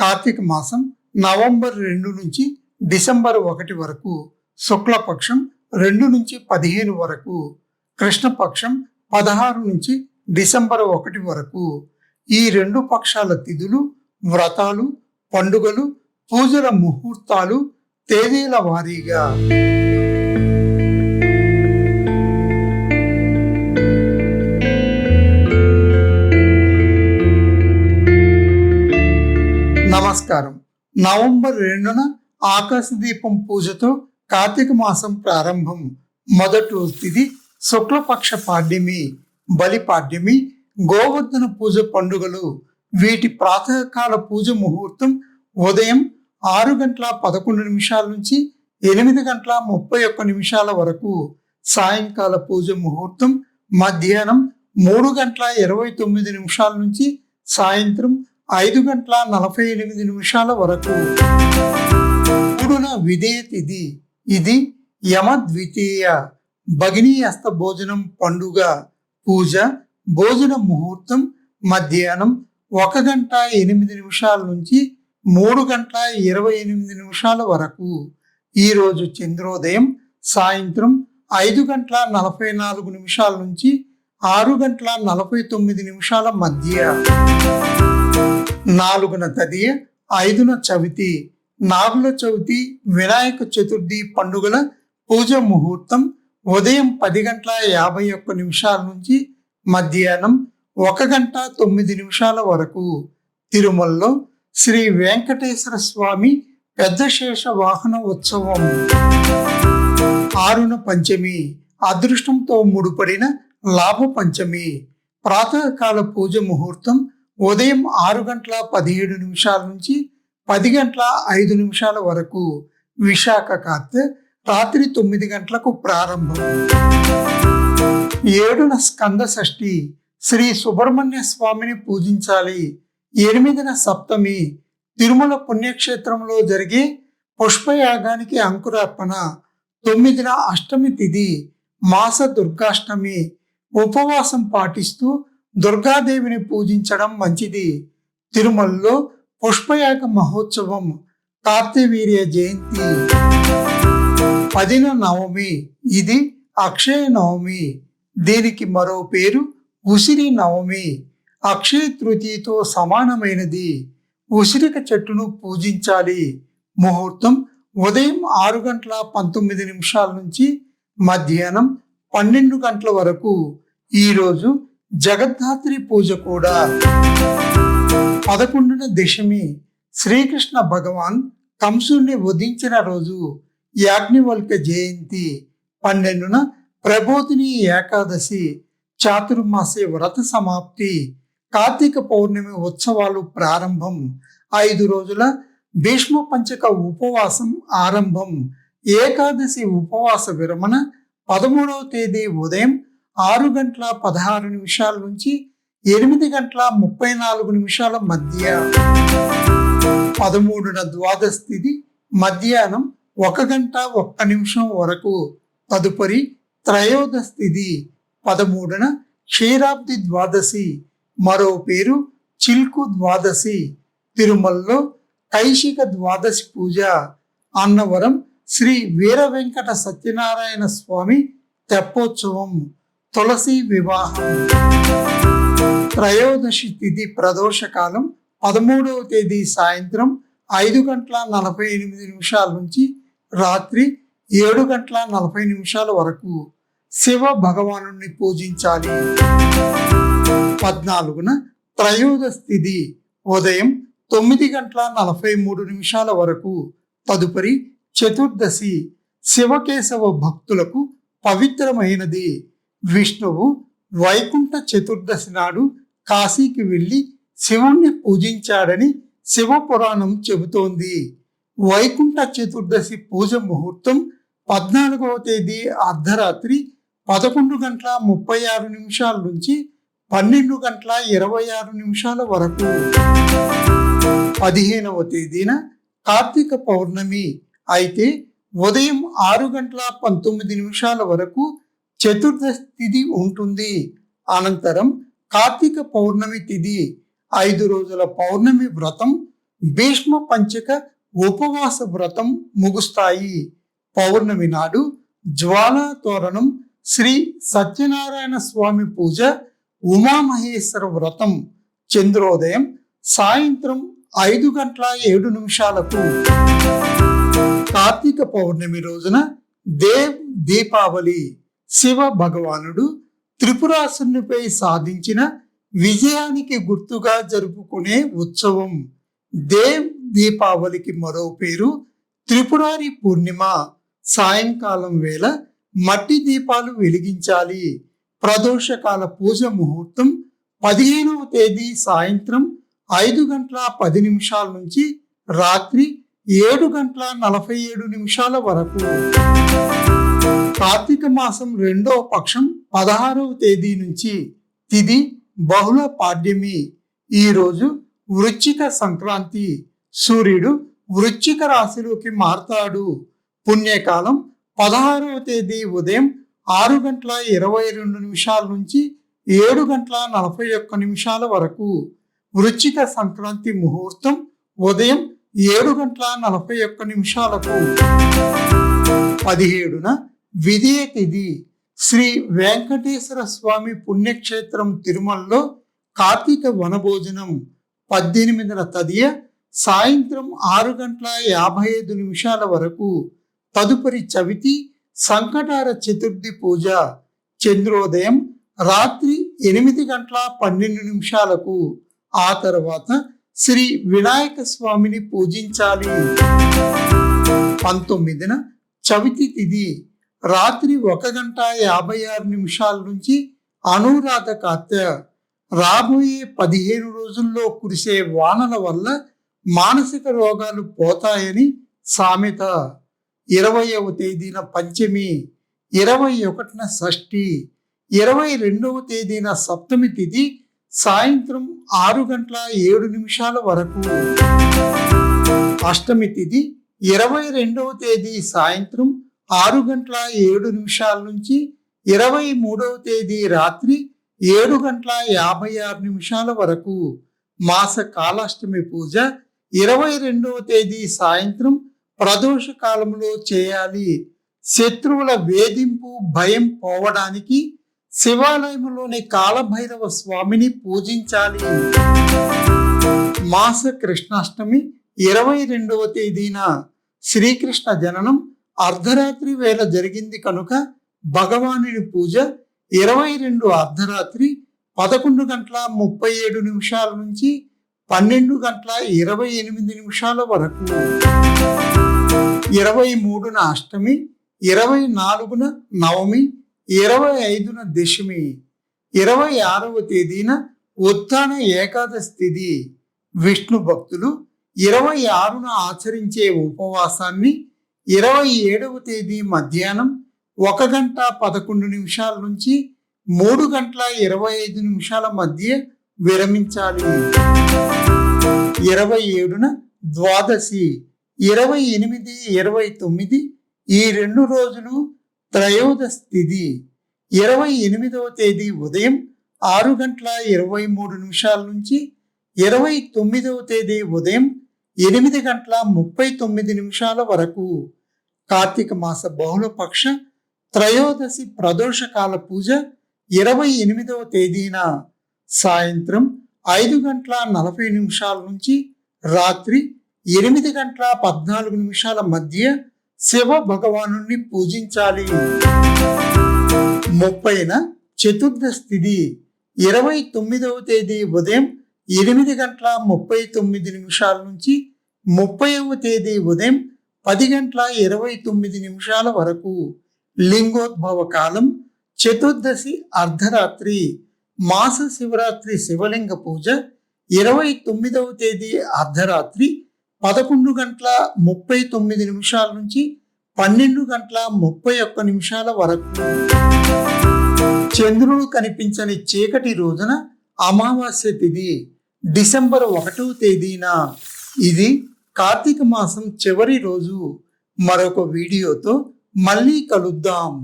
కార్తీక మాసం నవంబర్ రెండు నుంచి డిసెంబర్ ఒకటి వరకు శుక్లపక్షం రెండు నుంచి పదిహేను వరకు కృష్ణపక్షం పదహారు నుంచి డిసెంబర్ ఒకటి వరకు. ఈ రెండు పక్షాల తిథులు వ్రతాలు పండుగలు పూజల ముహూర్తాలు తేదీల వారీగా. నమస్కారం. నవంబర్ రెండున ఆకాశ దీపం పూజతో కార్తీక మాసం ప్రారంభం. మొదటి తిథి శుక్లపక్ష పాడ్యమి బలి పాడ్యమి గోవర్ధన పూజ పండుగలు. వీటి ప్రాతకాల పూజ ముహూర్తం ఉదయం ఆరు గంటల పదకొండు నిమిషాల నుంచి ఎనిమిది గంటల ముప్పై ఒక్క నిమిషాల వరకు. సాయంకాల పూజ ముహూర్తం మధ్యాహ్నం మూడు గంటల ఇరవై తొమ్మిది నిమిషాల నుంచి సాయంత్రం ఐదు గంటల నలభై ఎనిమిది నిమిషాల వరకు. మూడున విదే తిథి ఇది యమ ద్వితీయ. భగినీ అస్త భోజనం పండుగ. పూజ భోజన ముహూర్తం మధ్యాహ్నం ఒక గంట ఎనిమిది నిమిషాల నుంచి మూడు గంటల ఇరవై ఎనిమిది నిమిషాల వరకు. ఈరోజు చంద్రోదయం సాయంత్రం ఐదు గంటల నలభై నాలుగు నిమిషాల నుంచి ఆరు గంటల నలభై తొమ్మిది నిమిషాల మధ్య. నాలుగున తదియ ఐదున చవితి నాగుల చవితి వినాయక చతుర్థి పండుగల పూజ ముహూర్తం ఉదయం పది గంటల యాభై ఒక్క నిమిషాల నుంచి మధ్యాహ్నం ఒక గంట తొమ్మిది నిమిషాల వరకు. తిరుమలలో శ్రీ వెంకటేశ్వర స్వామి పెద్ద శేష వాహన ఉత్సవం. ఆరున పంచమి అదృష్టంతో ముడిపడిన లాభ పంచమి. ప్రాతకాల పూజ ముహూర్తం ఉదయం ఆరు గంటల పదిహేడు నిమిషాల నుంచి పది గంటల ఐదు నిమిషాల వరకు విశాఖ కార్త్ రాత్రి తొమ్మిది గంటలకు ప్రారంభం. ఏడున స్కంద షష్ఠి శ్రీ సుబ్రహ్మణ్య స్వామిని పూజించాలి. ఎనిమిదిన సప్తమి తిరుమల పుణ్యక్షేత్రంలో జరిగే పుష్పయాగానికి అంకురార్పణ. తొమ్మిదిన అష్టమి తిథి మాస దుర్గాష్టమి. ఉపవాసం పాటిస్తూ దుర్గాదేవిని పూజించడం మంచిది. తిరుమలలో పుష్పయాగ మహోత్సవం కార్తీవీర్య జయంతి. పదిన నవమి ఇది అక్షయ నవమి. దీనికి మరో పేరు ఉసిరి నవమి. అక్షయ తృతీయతో సమానమైనది. ఉసిరిక చెట్టును పూజించాలి. ముహూర్తం ఉదయం ఆరు గంటల పంతొమ్మిది నిమిషాల నుంచి మధ్యాహ్నం పన్నెండు గంటల వరకు. ఈరోజు జగద్ధాత్రి పూజ కూడా పదకొండున దశమి శ్రీకృష్ణ భగవాన్ కంసుని వధించిన రోజు యాజ్ఞవల్క జయంతి పన్నెండున ప్రబోధిని ఏకాదశి చాతుర్మాసే వ్రత సమాప్తి కార్తీక పౌర్ణమి ఉత్సవాలు ప్రారంభం ఐదు రోజుల భీష్మ పంచక ఉపవాసం ఆరంభం ఏకాదశి ఉపవాస విరమణ పదమూడవ తేదీ ఉదయం ఆరు గంటల పదహారు నిమిషాల నుంచి ఎనిమిది గంటల ముప్పై నాలుగు నిమిషాల మధ్య. పదమూడున ద్వాదశ తిథి మధ్యాహ్నం ఒక గంట ఒక్క నిమిషం వరకు. తదుపరి త్రయోదశ తిథి పదమూడున క్షీరాబ్ది ద్వాదశి. మరో పేరు చిల్కు ద్వాదశి. తిరుమలలో కైశిక ద్వాదశి పూజ. అన్నవరం శ్రీ వీర వెంకట సత్యనారాయణ స్వామి తెప్పోత్సవం. తులసి వివాహం. త్రయోదశి తిథి ప్రదోషకాలం పదమూడవ తేదీ సాయంత్రం ఐదు గంటల నలభై ఎనిమిది నిమిషాల నుంచి రాత్రి ఏడు గంటల నలభై నిమిషాల వరకు శివ భగవాను పూజించాలి. పద్నాలుగున త్రయోదశి తిథి ఉదయం తొమ్మిది గంటల నలభై మూడు నిమిషాల వరకు తదుపరి చతుర్దశి శివకేశవ భక్తులకు పవిత్రమైనది. విష్ణువు వైకుంఠ చతుర్దశి నాడు కాశీకి వెళ్ళి శివుణ్ణి పూజించాడని శివపురాణం చెబుతోంది. వైకుంఠ చతుర్దశి పూజ ముహూర్తం పద్నాలుగవ తేదీ అర్ధరాత్రి పదకొండు గంటల ముప్పై ఆరు నిమిషాల నుంచి పన్నెండు గంటల ఇరవై ఆరు నిమిషాల వరకు. పదిహేనవ తేదీన కార్తీక పౌర్ణమి అయితే ఉదయం ఆరు గంటల పంతొమ్మిది నిమిషాల వరకు చతుర్దశి తిథి ఉంటుంది. అనంతరం కార్తీక పౌర్ణమి తిథి ఐదు రోజుల పౌర్ణమి వ్రతం భీష్మ పంచక ఉపవాస వ్రతం ముగుస్తాయి. పౌర్ణమి నాడు జ్వాలా తోరణం శ్రీ సత్యనారాయణ స్వామి పూజ ఉమామహేశ్వర వ్రతం చంద్రోదయం సాయంత్రం ఐదు గంటల ఏడు నిమిషాలకు. కార్తీక పౌర్ణమి రోజున దేవ్ దీపావళి శివ భగవానుడు త్రిపురాసునిపై సాధించిన విజయానికి గుర్తుగా జరుపుకునే ఉత్సవం. దేవ్ దీపావళికి మరో పేరు త్రిపురారి పూర్ణిమ. సాయంకాలం వేళ మట్టి దీపాలు వెలిగించాలి. ప్రదోషకాల పూజ ముహూర్తం పదిహేనవ తేదీ సాయంత్రం ఐదు గంటల పది నిమిషాల నుంచి రాత్రి ఏడు గంటల నలభై ఏడు నిమిషాల వరకు. కార్తీక మాసం రెండవ పక్షం పదహారవ తేదీ నుంచి తిది బహుళ పాడ్యమి. ఈరోజు వృశ్చిక సంక్రాంతి. సూర్యుడు వృశ్చిక రాశిలోకి మారతాడు. పుణ్యకాలం పదహారవ తేదీ ఉదయం ఆరు గంటల ఇరవై రెండు నిమిషాల నుంచి ఏడు గంటల నలభై ఒక్క నిమిషాల వరకు. వృశ్చిక సంక్రాంతి ముహూర్తం ఉదయం ఏడు గంటల నలభై ఒక్క నిమిషాలకు. పదిహేడున విధియ శ్రీ వెంకటేశ్వర స్వామి పుణ్యక్షేత్రం తిరుమలలో కార్తీక వనభోజనం పద్దెనిమిదిన తదియ సాయంత్రం ఆరు గంటల యాభై ఐదు నిమిషాల వరకు. తదుపరి చవితి సంకటార చతుర్థి పూజ చంద్రోదయం రాత్రి ఎనిమిది గంటల పన్నెండు నిమిషాలకు. ఆ తర్వాత శ్రీ వినాయక స్వామిని పూజించాలి. పంతొమ్మిదిన చవితి తిథి రాత్రి ఒక గంట యాభై ఆరు నిమిషాల నుంచి అనురాధ కార్తె రాబోయే పదిహేను రోజుల్లో కురిసే వానల వల్ల మానసిక రోగాలు పోతాయని సామెత. ఇరవయవ తేదీన పంచమి ఇరవై ఒకటిన షష్ఠి ఇరవై రెండవ తేదీన సప్తమి తిథి సాయంత్రం ఆరు గంటల ఏడు నిమిషాల వరకు. అష్టమి తిథి ఇరవై రెండవ తేదీ సాయంత్రం ఆరు గంటల ఏడు నిమిషాల నుంచి ఇరవై మూడవ తేదీ రాత్రి ఏడు గంటల యాభై ఆరు నిమిషాల వరకు మాస కాలాష్టమి పూజ ఇరవై రెండవ తేదీ సాయంత్రం ప్రదోష కాలంలో చేయాలి. శత్రువుల వేధింపు భయం పోవడానికి శివాలయంలోని కాలభైరవ స్వామిని పూజించాలి. మాస కృష్ణాష్టమి ఇరవై రెండవ తేదీన శ్రీకృష్ణ జననం అర్ధరాత్రి వేళ జరిగింది కనుక భగవానుడి పూజ ఇరవై రెండు అర్ధరాత్రి పదకొండు గంటల ముప్పై ఏడు నిమిషాల నుంచి పన్నెండు గంటల ఇరవై ఎనిమిది నిమిషాల వరకు. ఇరవై మూడున అష్టమి ఇరవై నాలుగున నవమి ఇరవై ఐదున దశమి ఇరవై ఆరవ తేదీన ఉత్థాన ఏకాదశి తిథి విష్ణు భక్తులు ఇరవై ఆరున ఆచరించే ఉపవాసాన్ని ఇరవై ఏడవ తేదీ మధ్యాహ్నం ఒక గంట పదకొండు నిమిషాల నుంచి మూడు గంటల ఇరవై ఐదు నిమిషాల మధ్య విరమించాలి. ఇరవై ఏడున ద్వాదశి ఇరవై ఎనిమిది ఇరవై తొమ్మిది ఈ రెండు రోజులు త్రయోదశ తిథి. ఇరవై ఎనిమిదవ తేదీ ఉదయం ఆరు గంటల ఇరవై మూడు నిమిషాల నుంచి ఇరవై తొమ్మిదవ తేదీ ఉదయం ఎనిమిది గంటల ముప్పై తొమ్మిది నిమిషాల వరకు. కార్తీక మాస బహుళపక్ష త్రయోదశి ప్రదోషకాల పూజ ఇరవై ఎనిమిదవ తేదీన సాయంత్రం ఐదు గంటల నలభై నిమిషాల నుంచి రాత్రి ఎనిమిది గంటల పద్నాలుగు నిమిషాల మధ్య శివ భగవాను పూజించాలి. ముప్పైన చతుర్దశి తిథి ఇరవై తొమ్మిదవ తేదీ ఉదయం ఎనిమిది గంటల ముప్పై తొమ్మిది నిమిషాల నుంచి ముప్పైవ తేదీ ఉదయం పది గంటల ఇరవై తొమ్మిది నిమిషాల వరకు లింగోద్భవ కాలం చతుర్దశి అర్ధరాత్రి మాస శివరాత్రి శివలింగ పూజ ఇరవై తొమ్మిదవ తేదీ అర్ధరాత్రి పదకొండు గంటల ముప్పై తొమ్మిది నిమిషాల నుంచి పన్నెండు గంటల ముప్పై ఒక్క నిమిషాల వరకు. చంద్రుడు కనిపించని చీకటి రోజున అమావాస్య తిథి డిసెంబర్ ఒకటవ తేదీన. ఇది కార్తీక మాసం చివరి రోజు మరొక వీడియోతో మళ్ళీ కలుద్దాం.